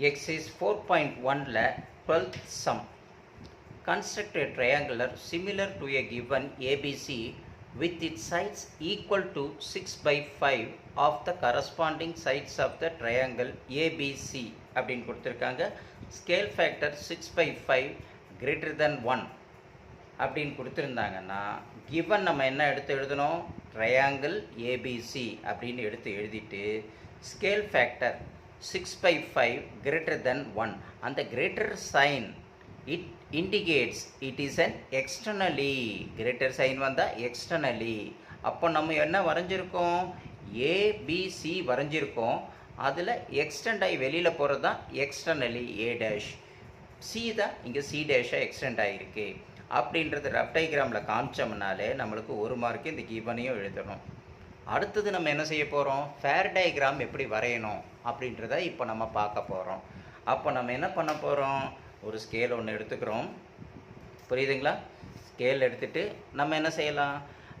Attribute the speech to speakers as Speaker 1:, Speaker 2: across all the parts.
Speaker 1: Exercise 4.1ல 12th sum. Construct a triangular similar to a given ABC with its sides equal to 6 by 5 of the corresponding sides of the triangle ABC அப்படின்னு கொடுத்துருக்காங்க scale factor six by five greater than one அப்படின்னு கொடுத்துருந்தாங்கன்னா given நம்ம என்ன எடுத்து எழுதணும் triangle ABC அப்படின்னு எடுத்து எழுதிட்டு scale factor six by five greater than one அந்த greater sign it indicates it is an externally greater sign வந்தால் எக்ஸ்டர்னலி அப்போ நம்ம என்ன வரைஞ்சிருக்கோம்? ஏபிசி வரைஞ்சிருக்கோம். அதில் எக்ஸ்டெண்ட் ஆகி வெளியில் போகிறது தான் எக்ஸ்டர்னலி ஏ டேஷ் சி தான் இங்கே சி டேஷாக எக்ஸ்டெண்ட் ஆகிருக்கு அப்படின்றது ரஃப் டயக்ராமில் காமிச்சோம்னாலே நம்மளுக்கு ஒரு மார்க்கு இந்த கீபனையும் எழுதணும். அடுத்தது நம்ம என்ன செய்ய போகிறோம் ஃபேர் டயக்ராம் எப்படி வரையணும்? அப்படின்றத இப்போ நம்ம பார்க்க போகிறோம் அப்போ நம்ம என்ன பண்ண போகிறோம் ஒரு ஸ்கேல் ஒன்று எடுத்துக்கிறோம். புரியுதுங்களா? ஸ்கேல் எடுத்துகிட்டு நம்ம என்ன செய்யலாம்?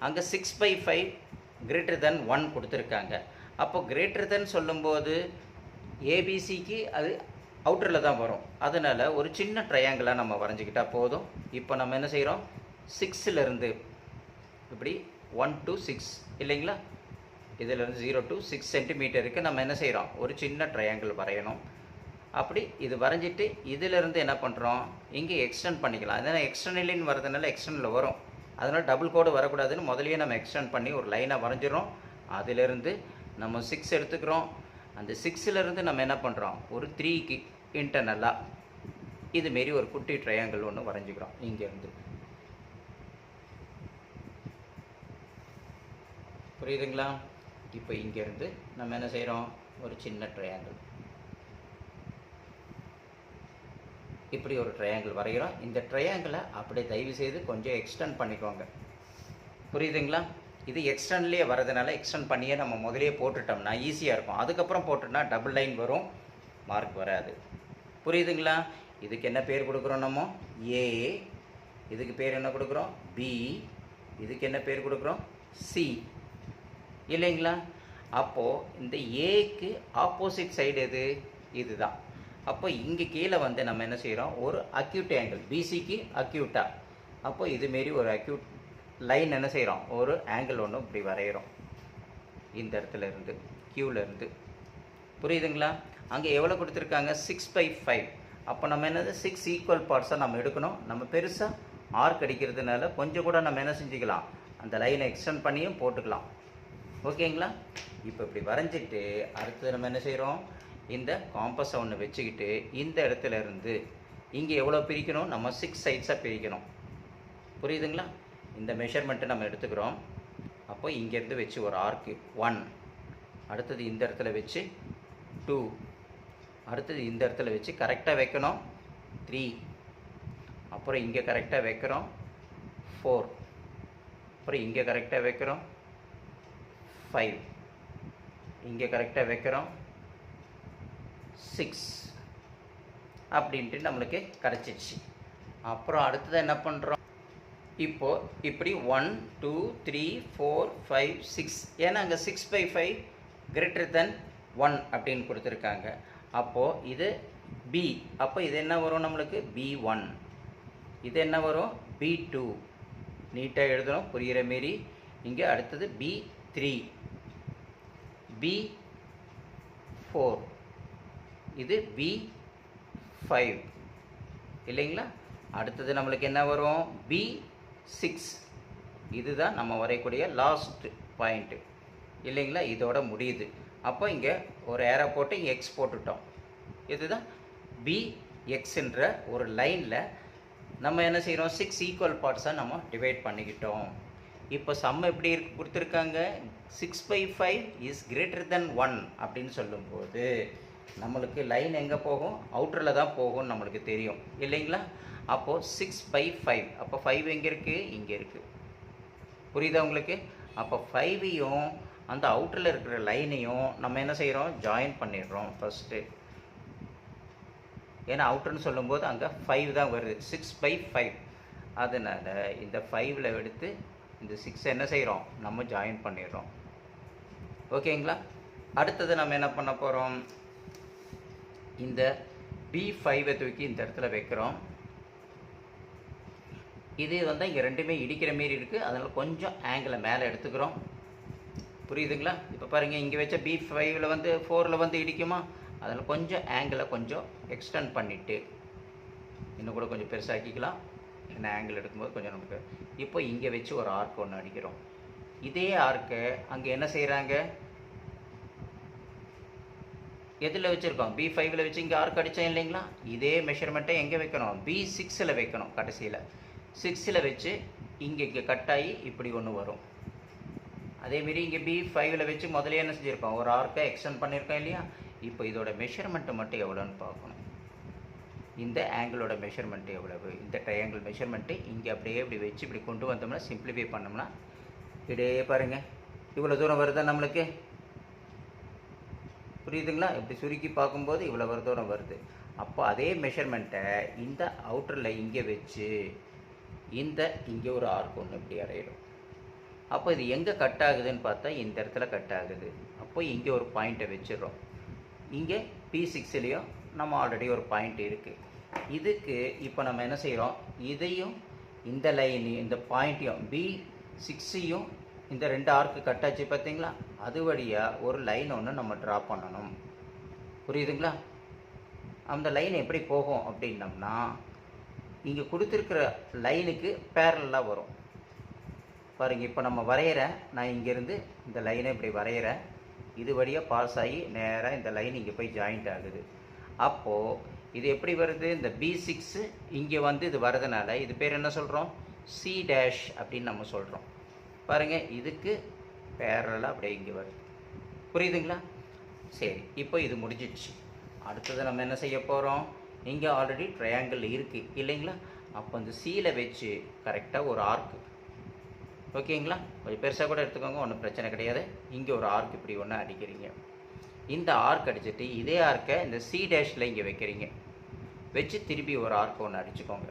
Speaker 1: அங்கே six by five greater than one கொடுத்துருக்காங்க. அப்போ கிரேட்டர் தென் சொல்லும்போது ஏபிசிக்கு அது அவுட்டரில் தான் வரும். அதனால் ஒரு சின்ன ட்ரையாங்கிளாக நம்ம வரைஞ்சிக்கிட்டால் போதும். இப்போ நம்ம என்ன செய்கிறோம் சிக்ஸிலேருந்து இப்படி ஒன் டு சிக்ஸ் இல்லைங்களா? இதிலேருந்து ஜீரோ டு சிக்ஸ் சென்டிமீட்டருக்கு நம்ம என்ன செய்கிறோம் ஒரு சின்ன ட்ரையாங்கிள் வரையணும். அப்படி இது வரைஞ்சிட்டு இதிலிருந்து என்ன பண்ணுறோம் இங்கே எக்ஸ்டெண்ட் பண்ணிக்கலாம். அதனால் எக்ஸ்டர்னலின்னு வரதுனால எக்ஸ்டர்னலில் வரும். அதனால் டபுள் கோடு வரக்கூடாதுன்னு முதலையே நம்ம எக்ஸ்டெண்ட் பண்ணி ஒரு லைனை வரைஞ்சிரும் அதிலிருந்து நம்ம சிக்ஸ் எடுத்துக்கிறோம். அந்த சிக்ஸிலேருந்து நம்ம என்ன பண்ணுறோம் ஒரு த்ரீக்கு இன்டர்னலாக இதுமாரி ஒரு குட்டி ட்ரையாங்கிள் ஒன்று வரைஞ்சிக்கிறோம். இங்கேருந்து புரியுதுங்களா? இப்போ இங்கேருந்து நம்ம என்ன செய்கிறோம்? ஒரு சின்ன ட்ரையாங்கிள் இப்படி ஒரு ட்ரையாங்கிள் வரைகிறோம். இந்த ட்ரையாங்கிளை அப்படியே தயவு செய்து கொஞ்சம் எக்ஸ்டெண்ட் பண்ணிக்கோங்க. புரியுதுங்களா? இது எக்ஸ்டர்ன்லேயே வரதுனால எக்ஸ்டெண்ட் பண்ணியே நம்ம முதலே போட்டுட்டோம்னா ஈஸியாக இருக்கும். அதுக்கப்புறம் போட்டோம்னா டபுள் லைன் வரும். மார்க் வராது. புரியுதுங்களா? இதுக்கு என்ன பேர் கொடுக்குறோம் நம்ம? ஏ இதுக்கு பேர் என்ன கொடுக்குறோம்? பி இதுக்கு என்ன பேர் கொடுக்குறோம்? சி இல்லைங்களா? அப்போது இந்த ஏக்கு ஆப்போசிட் சைடு எது? இதுதான். அப்போ இங்கே கீழே வந்து நம்ம என்ன செய்கிறோம் ஒரு அக்யூட் ஆங்கிள் பிசிக்கு அக்யூட்டாக அப்போ இதுமாரி ஒரு அக்யூட் லைன் என்ன செய்கிறோம் ஒரு ஆங்கிள் ஒன்று இப்படி வரைகிறோம் இந்த இடத்துல இருந்து கியூவில் புரியுதுங்களா? அங்கே எவ்வளோ கொடுத்துருக்காங்க? சிக்ஸ் பை ஃபைவ் அப்போ நம்ம என்னது? சிக்ஸ் ஈக்குவல் பார்ட்ஸாக நம்ம எடுக்கணும். நம்ம பெருசாக ஆர்க் அடிக்கிறதுனால கொஞ்சம் கூட நம்ம என்ன செஞ்சுக்கலாம்? அந்த லைனை எக்ஸ்டெண்ட் பண்ணியும் போட்டுக்கலாம். ஓகேங்களா? இப்போ இப்படி வரைஞ்சிட்டு அடுத்தது நம்ம என்ன செய்கிறோம் இந்த காம்பஸை ஒன்று வச்சுக்கிட்டு இந்த இடத்துல இருந்து இங்கே எவ்வளோ பிரிக்கணும்? நம்ம சிக்ஸ் சைட்ஸாக பிரிக்கணும். புரியுதுங்களா? இந்த மெஷர்மெண்ட்டை நம்ம எடுத்துக்கிறோம். அப்போ இங்கேருந்து வச்சு ஒரு ஆர்க்கு ஒன் அடுத்தது இந்த இடத்துல வச்சு டூ அடுத்தது இந்த இடத்துல வச்சு கரெக்டாக வைக்கணும். த்ரீ அப்புறம் இங்கே கரெக்டாக வைக்கிறோம். ஃபோர் அப்புறம் இங்கே கரெக்டாக வைக்கிறோம். ஃபைவ் இங்கே கரெக்டாக வைக்கிறோம். சிக்ஸ் அப்படின்ட்டு நம்மளுக்கு கிடச்சிச்சு அப்புறம் அடுத்தது என்ன பண்ணுறோம் இப்போது இப்படி one two three four five six ஏன்னா அங்கே six by five greater than one அப்படின்னு கொடுத்துருக்காங்க. அப்போது இது பி அப்போ இது என்ன வரும் நம்மளுக்கு? பி ஒன் இது என்ன வரும்? பி டூ நீட்டாக எழுதணும். புரிகிற மாரி. இங்கே அடுத்தது பி த்ரீ. B four. இது பி ஃபைவ். இல்லைங்களா? அடுத்தது நம்மளுக்கு என்ன வரும்? B six. இதுதான் நம்ம வரையக்கூடிய லாஸ்ட் பாயிண்ட்டு இல்லைங்களா? இதோட முடியுது. அப்போ இங்கே ஒரு ஏரோ போட்டு இங்கே எக்ஸ் போட்டுட்டோம். இதுதான் பி எக்ஸுன்ற ஒரு லைனில் நம்ம என்ன செய்கிறோம் சிக்ஸ் ஈக்குவல் பார்ட்ஸாக நம்ம டிவைட் பண்ணிக்கிட்டோம். இப்போ சம் எப்படி இருக்கு கொடுத்துருக்காங்க? Six by five is greater than one அப்படின்னு சொல்லும்போது நம்மளுக்கு லைன் எங்கே போகும்? அவுட்டரில் தான் போகும்னு நம்மளுக்கு தெரியும். இல்லைங்களா? அப்போது சிக்ஸ் பை ஃபைவ் அப்போ ஃபைவ் எங்கே இருக்குது இங்கே இருக்குது புரியுதா உங்களுக்கு? அப்போ ஃபைவையும் அந்த அவுட்டரில் இருக்கிற லைனையும் நம்ம என்ன செய்கிறோம் ஜாயின் பண்ணிடுறோம் ஃபஸ்ட்டு ஏன்னா அவுட்டர்னு சொல்லும்போது அங்கே ஃபைவ் தான் வருது. சிக்ஸ் பை ஃபைவ் அதனால் இந்த ஃபைவ்ல எடுத்து இந்த சிக்ஸ் என்ன செய்கிறோம் நம்ம ஜாயின் பண்ணிடுறோம் ஓகேங்களா அடுத்தது நம்ம என்ன பண்ண போகிறோம் இந்த பி ஃபைவை தூக்கி இந்த இடத்துல வைக்கிறோம். இது வந்து இங்கே ரெண்டுமே இடிக்கிற மாரி இருக்குது அதனால் கொஞ்சம் ஆங்கிளை மேலே எடுத்துக்கிறோம். புரியுதுங்களா? இப்போ பாருங்கள் இங்கே வச்ச பி ஃபைவ்ல வந்து ஃபோரில் வந்து இடிக்குமா? அதில் கொஞ்சம் ஆங்கிளை கொஞ்சம் எக்ஸ்டெண்ட் பண்ணிவிட்டு இன்னும் கூட கொஞ்சம் பெருசாக்கிக்கலாம். என்ன ஆங்கிள் எடுக்கும்போது கொஞ்சம் நமக்கு இப்போ இங்கே வச்சு ஒரு ஆர்க் ஒன்று அடிக்கிறோம். இதே ஆர்க்கை அங்கே என்ன செய்கிறாங்க எதில் வச்சுருக்கோம்? பி ஃபைவ்ல வச்சு இங்கே ஆர்க் அடித்தோம் இல்லைங்களா? இதே மெஷர்மெண்ட்டை எங்கே வைக்கணும்? பி சிக்ஸில் வைக்கணும் கடைசியில். சிக்ஸில் வச்சு இங்கே இங்கே கட் ஆகி இப்படி ஒன்று வரும். அதேமாரி இங்கே பி ஃபைவ்ல வச்சு முதல்ல என்ன செஞ்சுருக்கோம் ஒரு ஆர்க்கை எக்ஸ்டெண்ட் பண்ணியிருக்கோம் இல்லையா? இப்போ இதோட மெஷர்மெண்ட்டு மட்டும் எவ்வளோன்னு பார்க்கணும். இந்த ஆங்கிளோட மெஷர்மெண்ட்டு எவ்வளவு? இந்த ட்ரையாங்கிள் மெஷர்மெண்ட்டு இங்கே அப்படியே இப்படி வச்சு இப்படி கொண்டு வந்தோம்னா சிம்பிளிஃபை பண்ணோம்னா இடையே பாருங்கள் இவ்வளோ தூரம் வருதா நம்மளுக்கு? புரியுதுங்களா? இப்படி சுருக்கி பார்க்கும்போது இவ்வளோ தூரம் வருது. அப்போ அதே மெஷர்மெண்ட்டை இந்த அவுட்டரில் இங்கே வச்சு இந்த இங்கே ஒரு ஆர்க் ஒன்று இப்படி அடையிடும் அப்போ இது எங்கே கட் ஆகுதுன்னு பார்த்தா இந்த இடத்துல கட் ஆகுது. அப்போ இங்கே ஒரு பாயிண்ட்டை வச்சிடுறோம். இங்கே பி சிக்ஸ்லேயும் நம்ம ஆல்ரெடி ஒரு பாயிண்ட் இருக்குது இதுக்கு இப்போ நம்ம என்ன செய்கிறோம் இதையும் இந்த லைனையும் இந்த பாயிண்ட்டையும் பி சிக்ஸையும் இந்த ரெண்டு ஆர்க்கு கட் ஆச்சு பார்த்தீங்களா அது வழியாக ஒரு லைன் ஒன்று நம்ம ட்ரா பண்ணணும். புரியுதுங்களா? அந்த லைன் எப்படி போகும் அப்படின்னம்னா இங்கே கொடுத்துருக்கிற லைனுக்கு பேரலாக வரும். பாருங்க இப்போ நம்ம வரைகிறேன் நான் இங்கேருந்து இந்த லைனை இப்படி வரைகிறேன் இது வழியாக பாஸ் ஆகி நேராக இந்த லைன் இங்கே போய் ஜாயிண்ட் ஆகுது. அப்போது இது எப்படி வருது? இந்த பி சிக்ஸு இங்கே வந்து இது வரதுனால இது பேர் என்ன சொல்கிறோம் சி டேஷ் அப்படின்னு நம்ம சொல்கிறோம் பாருங்கள் இதுக்கு பேரலாக அப்படியே இங்கே வருது. புரியுதுங்களா? சரி இப்போ இது முடிஞ்சிடுச்சு. அடுத்தது நம்ம என்ன செய்ய போகிறோம் இங்கே ஆல்ரெடி ட்ரையாங்கிள் இருக்குது இல்லைங்களா? அப்போ அந்த சீலை வச்சு கரெக்டாக ஒரு ஆர்க்கு ஓகேங்களா கொஞ்சம் பெருசாக கூட எடுத்துக்கோங்க ஒன்றும் பிரச்சனை கிடையாது. இங்கே ஒரு ஆர்க் இப்படி ஒன்று அடிக்கிறீங்க. இந்த ஆர்க் அடிச்சுட்டு இதே ஆர்க்கை இந்த சி டேஷில் இங்கே வைக்கிறீங்க. வச்சு திருப்பி ஒரு ஆர்க் ஒன்று அடிச்சுக்கோங்க.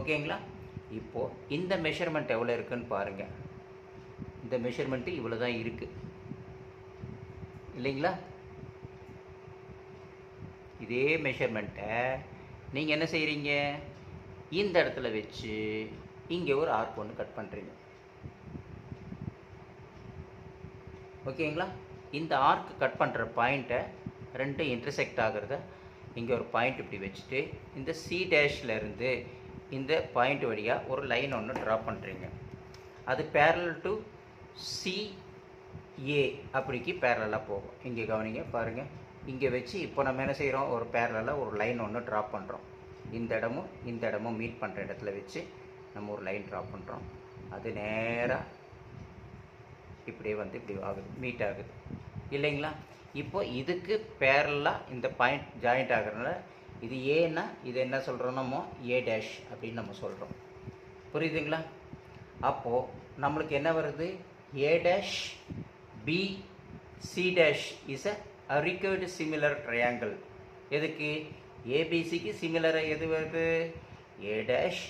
Speaker 1: ஓகேங்களா? இப்போது இந்த மெஷர்மெண்ட் எவ்வளோ இருக்குன்னு பாருங்கள் இந்த மெஷர்மெண்ட்டு இவ்வளோ தான் இருக்குது இல்லைங்களா? இதே மெஷர்மெண்ட்டை நீங்கள் என்ன செய்கிறீங்க இந்த இடத்துல வச்சு இங்கே ஒரு ஆர்க் ஒன்று கட் பண்ணுறீங்க ஓகேங்களா? இந்த ஆர்க் கட் பண்ணுற பாயிண்ட்டை ரெண்டும் இன்டர்செக்ட் ஆகிறத இங்கே ஒரு பாயிண்ட் இப்படி வச்சுட்டு இந்த சி டேஷில் இருந்து இந்த பாயிண்ட் வழியாக ஒரு லைன் ஒன்று ட்ரா பண்ணுறீங்க அது பேரல் டு சி ஏ அப்படிக்கு பேரலாக போகும். இங்கே கவனிங்க பாருங்கள் இங்கே வச்சு இப்போ நம்ம என்ன செய்கிறோம் ஒரு பேரலாக ஒரு லைன் ஒன்று ட்ரா பண்ணுறோம் இந்த இடமும் இந்த இடமும் மீட் பண்ணுற இடத்துல வச்சு நம்ம ஒரு லைன் ட்ரா பண்ணுறோம் அது நேராக இப்படியே வந்து இப்படி ஆகுது மீட் ஆகுது. இல்லைங்களா? இப்போ இதுக்கு பேரலாக இந்த பாயிண்ட் ஜாயிண்ட் ஆகுறதுனால இது ஏன்னா இது என்ன சொல்கிறோம் நம்ம? ஏ டேஷ் அப்படின்னு நம்ம சொல்கிறோம் புரியுதுங்களா? அப்போது நம்மளுக்கு என்ன வருது? A dash B C dash is a required similar triangle எதுக்கு? ஏபிசிக்கு சிமிலராக எது வருது? A dash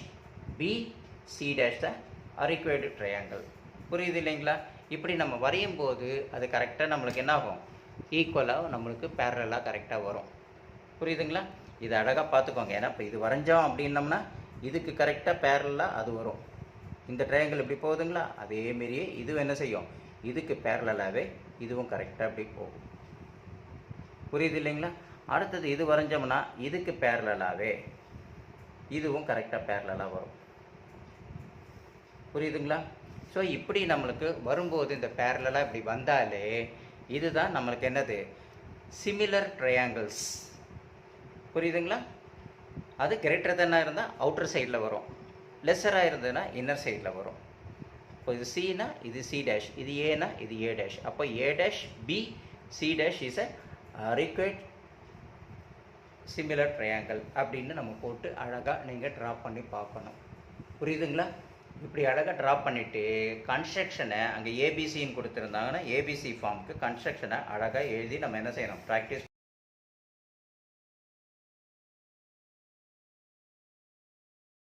Speaker 1: B C dash தான் அரிக்வேர்டு ட்ரையாங்கிள் புரியுது இல்லைங்களா? இப்படி நம்ம வரையும் போது அது கரெக்டாக நம்மளுக்கு என்ன ஆகும்? ஈக்குவலாக நம்மளுக்கு பேரலாக கரெக்டாக வரும். புரியுதுங்களா? இது அழகாக பார்த்துக்கோங்க. ஏன்னா இப்போ இது வரைஞ்சோம் அப்படின்னம்னா இதுக்கு கரெக்டாக பேரலாக அது வரும். இந்த ட்ரையாங்கிள் இப்படி போகுதுங்களா? அதேமாரியே இதுவும் என்ன செய்யும்? இதுக்கு பேரலாகவே இதுவும் கரெக்டாக அப்படி போகும். புரியுது இல்லைங்களா? அடுத்தது இது வரைஞ்சோம்னா இதுக்கு பேரலாகவே இதுவும் கரெக்டாக பேரலாக வரும். புரியுதுங்களா? ஸோ இப்படி நம்மளுக்கு வரும்போது இந்த பேரலாக இப்படி வந்தாலே இதுதான் நம்மளுக்கு என்னது? சிமிலர் ட்ரையாங்கிள்ஸ் புரியுதுங்களா? அது கிரேட்டர் தானாக இருந்தால் அவுட்டர் சைடில் வரும். லெஸ்ஸராக இருந்ததுன்னா இன்னர் சைடில் வரும். இப்போ இது சினா இது சி டேஷ் இது ஏனா இது ஏ டேஷ் அப்போ A dash B C dash is a required similar triangle அப்படின்னு நம்ம போட்டு அழகாக நீங்கள் ட்ரா பண்ணி பார்க்கணும். புரியுதுங்களா? இப்படி அழகாக ட்ரா பண்ணிவிட்டு கன்ஸ்ட்ரக்ஷனை அங்கே ஏபிசின்னு கொடுத்துருந்தாங்கன்னா ஏபிசி ஃபார்முக்கு கன்ஸ்ட்ரக்ஷனை அழகாக எழுதி நம்ம என்ன செய்யணும் ப்ராக்டிஸ்